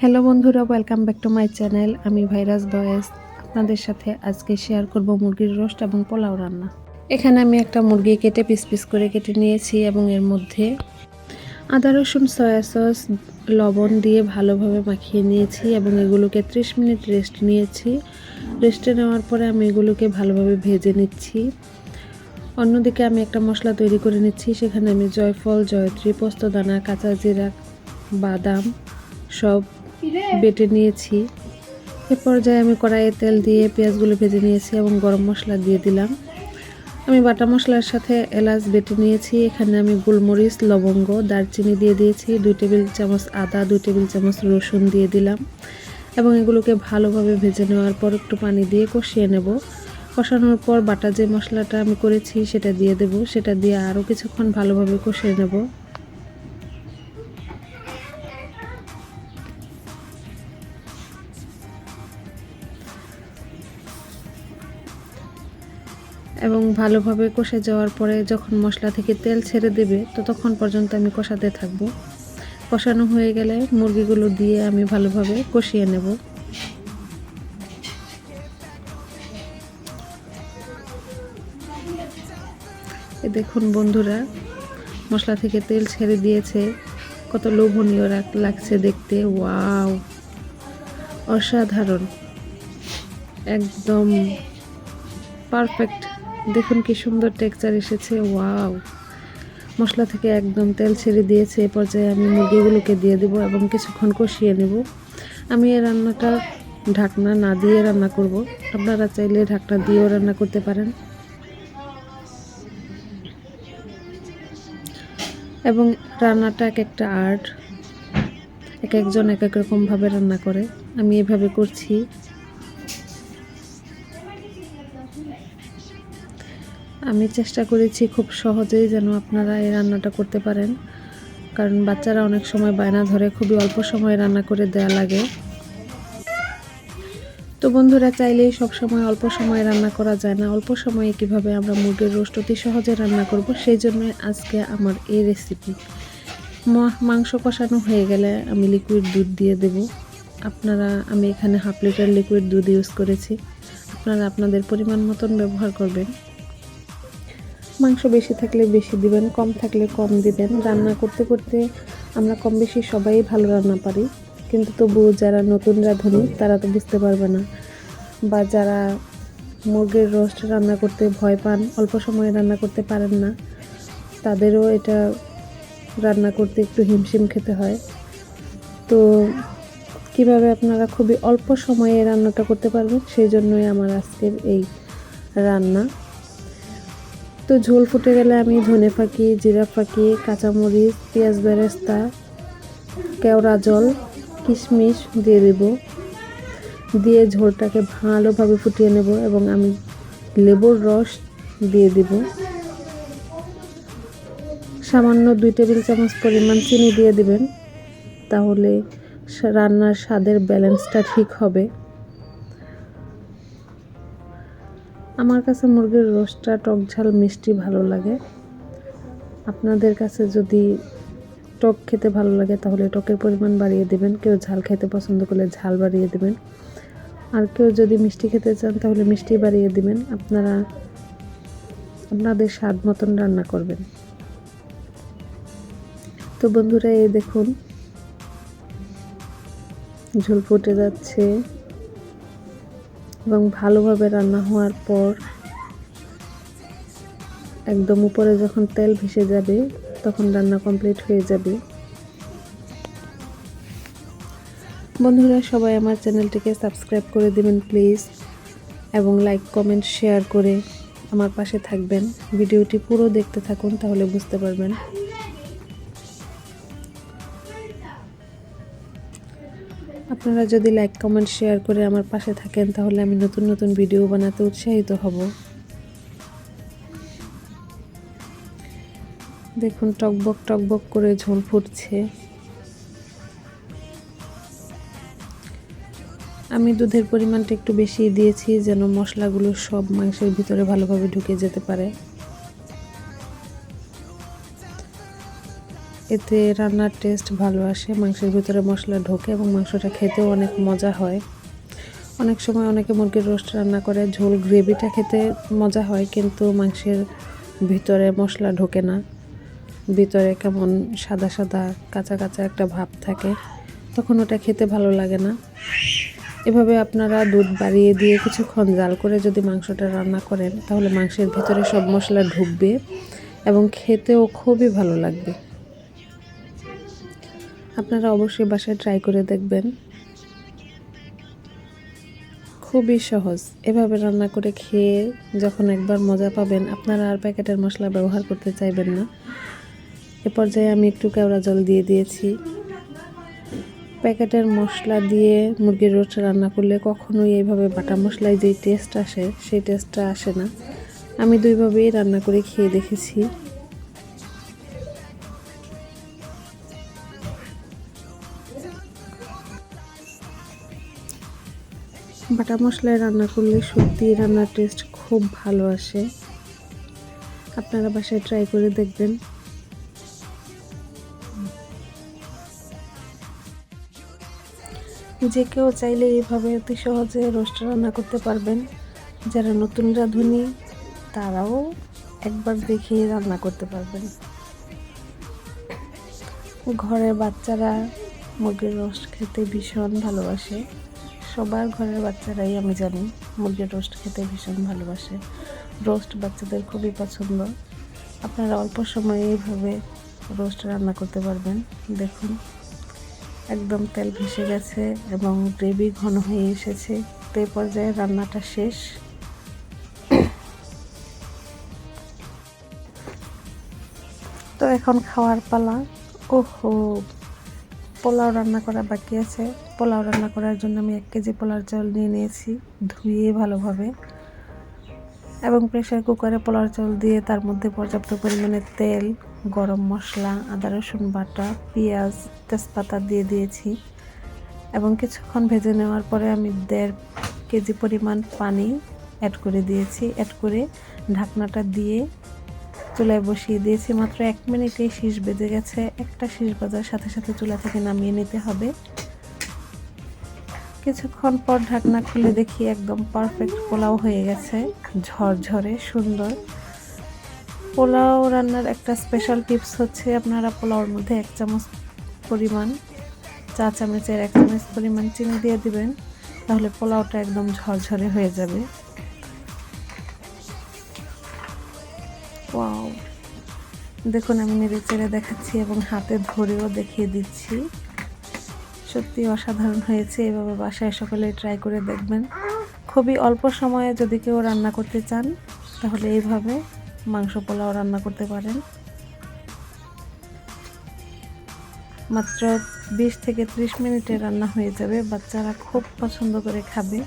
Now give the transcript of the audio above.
Hello বন্ধুরা welcome back to my channel আমি virus boys আপনাদের সাথে আজকে শেয়ার করব মুরগির রোস্ট এবং পোলাও রান্না। এখানে আমি একটা মুরগি কেটে পিস পিস করে কেটে নিয়েছি এবং এর মধ্যে আদা, রসুন সয়া সস লবণ দিয়ে ভালোভাবে মাখিয়ে নিয়েছি এবং এগুলোকে 30 মিনিট রেস্ট নিয়েছি। রেস্টে নেওয়ার পরে আমি এগুলোকে ভালোভাবে ভেজে নিচ্ছি। অন্যদিকে আমি একটা মশলা তৈরি করে নিচ্ছি, সেখানে আমি জয়ফল, জয়ত্রী পোস্তদানা কাঁচা জিরা, বাদাম সব বেটে নিয়েছি এ পর্যায়ে আমি কড়াইয়ে তেল দিয়ে পেঁয়াজগুলো ভেজে নিয়েছি এবং গরম মশলা দিয়ে দিলাম। আমি বাটা মশলার সাথে এলাচ বেটে নিয়েছি। এখানে আমি গোলমরিচ, লবঙ্গ, দারচিনি দিয়ে দিয়েছি। দুই টেবিল চামচ আদা, দুই টেবিল চামচ রসুন দিয়ে দিলাম। এবং এগুলোকে ভালোভাবে ভেজে নেওয়ার পর একটু পানি দিয়ে কষিয়ে নেব। কষানোর পর বাটা যে মশলাটা আমি করেছি সেটা দিয়ে দেব। সেটা দিয়ে আরও কিছুক্ষণ ভালোভাবে কষিয়ে নেব। এবং ভালোভাবে কষে যাওয়ার পরে যখন মশলা থেকে তেল ছেড়ে দেবে ততক্ষণ পর্যন্ত আমি কষাতে থাকব। কষানো হয়ে গেলে মুরগিগুলো দিয়ে আমি ভালোভাবে কষিয়ে নেব। এ দেখুন বন্ধুরা, মশলা থেকে তেল ছেড়ে দিয়েছে। কত লোভনীয় লাগছে দেখতে, ওয়াও! অসাধারণ। একদম পারফেক্ট দেখুন কি সুন্দর টেক্সচার এসেছে ওয়াও মশলা থেকে একদম তেল ছেড়ে দিয়েছে, এ পর্যায়ে আমি মুরগিগুলোকে দিয়ে দেবো এবং কিছুক্ষণ কষিয়ে নেব। আমি এই রান্নাটা ঢাকনা না দিয়ে রান্না করব। আপনারা চাইলে ঢাকনা দিয়েও রান্না করতে পারেন। এবং রান্নাটা এক একটা আর্ট, এক একজন এক এক রকমভাবে রান্না করে। আমি এভাবে করছি। আমি চেষ্টা করেছি খুব সহজেই যেন আপনারা এই রান্নাটা করতে পারেন, কারণ বাচ্চারা অনেক সময় বায়না ধরে, খুবই অল্প সময়ে রান্না করে দেয়া লাগে। তো বন্ধুরা, চাইলেই সব সময় অল্প সময়ে রান্না করা যায় না। অল্প সময়ে কীভাবে আমরা মুরগির রোস্ট অতি সহজে রান্না করব, সেই জন্য আজকে আমার এই রেসিপি মাংস কষানো হয়ে গেলে আমি লিকুইড দুধ দিয়ে দেব। আপনারা আমি এখানে হাফ লিটার লিকুইড দুধ ইউজ করেছি। আপনারা আপনাদের পরিমাণ মতন ব্যবহার করবেন। মাংস বেশি থাকলে বেশি দিবেন, কম থাকলে কম দিবেন। রান্না করতে করতে আমরা কম বেশি সবাই ভালো রান্না পারি। কিন্তু তবুও যারা নতুন রাঁধুনি, তারা তো বুঝতে পারবে না। বা যারা মুরগির রোস্ট রান্না করতে ভয় পান, অল্প সময়ে রান্না করতে পারেন না, তাদেরও এটা রান্না করতে একটু হিমশিম খেতে হয়। তো কীভাবে আপনারা খুবই অল্প সময়ে রান্নাটা করতে পারবেন, সেই জন্যই আমার আজকের এই রান্না। তো ঝোল ফুটে গেলে আমি ধনে ফাঁকি, জিরা ফাঁকি, কাঁচামরিচ, পেঁয়াজ বেরেস্তা, কেওড়া জল, কিশমিশ দিয়ে দেব। দিয়ে ঝোলটাকে ভালোভাবে ফুটিয়ে নেব এবং আমি লেবুর রস দিয়ে দেব। সামান্য দুই টেবিল চামচ পরিমাণ চিনি দিয়ে দেবেন, তাহলে রান্নার স্বাদের ব্যালেন্সটা ঠিক হবে। আমার কাছে মুরগির রোস্টটা টক ঝাল মিষ্টি ভালো লাগে। আপনাদের কাছে যদি টক খেতে ভালো লাগে, তাহলে টকের পরিমাণ বাড়িয়ে দেবেন। কেউ ঝাল খেতে পছন্দ করলে ঝাল বাড়িয়ে দেবেন। আর কেউ যদি মিষ্টি খেতে চান, তাহলে মিষ্টি বাড়িয়ে দিবেন। আপনারা আপনাদের স্বাদ মতন রান্না করবেন। তো বন্ধুরা, এই দেখুন ঝোল ফুটে যাচ্ছে এবং ভালোভাবে রান্না হওয়ার পর একদম উপরে যখন তেল ভেসে যাবে, তখন রান্না কমপ্লিট হয়ে যাবে। বন্ধুরা, সবাই আমার চ্যানেলটিকে সাবস্ক্রাইব করে দেবেন প্লিজ এবং লাইক কমেন্ট শেয়ার করে আমার পাশে থাকবেন। ভিডিওটি পুরো দেখতে থাকুন, তাহলে বুঝতে পারবেন। আপনারা যদি লাইক, কমেন্ট, শেয়ার করে আমার পাশে থাকেন, তাহলে আমি নতুন নতুন ভিডিও বানাতে উৎসাহিত হব। দেখুন, টকবক টকবক করে ঝোল ফুটছে। আমি দুধের পরিমাণটা একটু বেশি দিয়েছি, যেন মশলাগুলো সব মাংসের ভিতরে ভালোভাবে ঢুকে যেতে পারে। এতে রান্নার টেস্ট ভালো আসে, মাংসের ভিতরে মশলা ঢোকে এবং মাংসটা খেতেও অনেক মজা হয়। অনেক সময় অনেকে মুরগির রোস্ট রান্না করে, ঝোল গ্রেভিটা খেতে মজা হয় কিন্তু মাংসের ভিতরে মশলা ঢোকে না। ভিতরে কেমন সাদা সাদা কাঁচা কাঁচা একটা ভাব থাকে, তখন ওটা খেতে ভালো লাগে না। এভাবে আপনারা দুধ বাড়িয়ে দিয়ে কিছুক্ষণ জাল করে যদি মাংসটা রান্না করেন, তাহলে মাংসের ভিতরে সব মশলা ঢুকবে এবং খেতেও খুবই ভালো লাগবে। আপনারা অবশ্যই বাসায় ট্রাই করে দেখবেন। খুবই সহজ। এভাবে রান্না করে খেয়ে যখন একবার মজা পাবেন, আপনারা আর প্যাকেটের মশলা ব্যবহার করতে চাইবেন না। এ পর্যায়ে আমি একটু কেওড়া জল দিয়ে দিয়েছি। প্যাকেটের মশলা দিয়ে মুরগির রোস্ট রান্না করলে কখনোই এইভাবে বাটা মশলায় যেই টেস্ট আসে, সেই টেস্টটা আসে না। আমি দুইভাবেই রান্না করে খেয়ে দেখেছি। বাটা মশলায় রান্না করলে সত্যি রান্নার টেস্ট খুব ভালো আসে। আপনারা বাসায় ট্রাই করে দেখবেন। যে কেউ চাইলে এইভাবে অতি সহজে রোস্ট রান্না করতে পারবেন। যারা নতুন রাঁধুনি, তারাও একবার দেখে রান্না করতে পারবেন। ঘরের বাচ্চারা মুরগির রোস্ট খেতে ভীষণ ভালোবাসে। সবার ঘরের বাচ্চারাই আমি জানি মুরগির রোস্ট খেতে ভীষণ ভালোবাসে। রোস্ট বাচ্চাদের খুবই পছন্দ। আপনারা অল্প সময়ে এইভাবে রোস্ট রান্না করতে পারবেন। দেখুন, একদম তেল ভেসে গেছে এবং গ্রেভি ঘন হয়ে এসেছে। তো পর্যায়ে রান্নাটা শেষ। তো এখন খাওয়ার পালা। ওহো! পোলাও রান্না করা বাকি আছে। পোলাও রান্না করার জন্য আমি এক কেজি পোলার চাল নিয়ে নিয়েছি ধুয়ে ভালোভাবে। এবং প্রেশার কুকারে পোলার চাল দিয়ে তার মধ্যে পর্যাপ্ত পরিমাণে তেল, গরম মশলা, আদা, রসুন বাটা, পেঁয়াজ, তেজপাতা দিয়ে দিয়েছি। এবং কিছুক্ষণ ভেজে নেওয়ার পরে আমি দেড় কেজি পরিমাণ পানি অ্যাড করে দিয়েছি। অ্যাড করে ঢাকনাটা দিয়ে চুলায় বসিয়ে দিয়েছি। মাত্র এক মিনিটেই শীষ বেজে গেছে। একটা শীষ বাজার সাথে সাথে চুলা থেকে নামিয়ে নিতে হবে। কিছুক্ষণ পর ঢাকনা খুলে দেখি একদম পারফেক্ট পোলাও হয়ে গেছে। ঝরঝরে, সুন্দর। পোলাও রান্নার একটা স্পেশাল টিপস হচ্ছে, আপনারা পোলাওর মধ্যে এক চামচ পরিমাণ, চা চামচের এক চামচ পরিমাণ চিনি দিয়ে দিবেন, তাহলে পোলাওটা একদম ঝরঝরে হয়ে যাবে। ওয়াও দেখুন, আমি নেড়ে চেড়ে দেখাচ্ছি এবং হাতে ধরেও দেখিয়ে দিচ্ছি। সত্যি অসাধারণ হয়েছে, এভাবে বাসায় সকলে ট্রাই করে দেখবেন। খুবই অল্প সময়ে যদি কেউ রান্না করতে চান, তাহলে এইভাবে মাংস পোলাও রান্না করতে পারেন। মাত্র বিশ থেকে ত্রিশ মিনিটে রান্না হয়ে যাবে, বাচ্চারা খুব পছন্দ করে খাবে।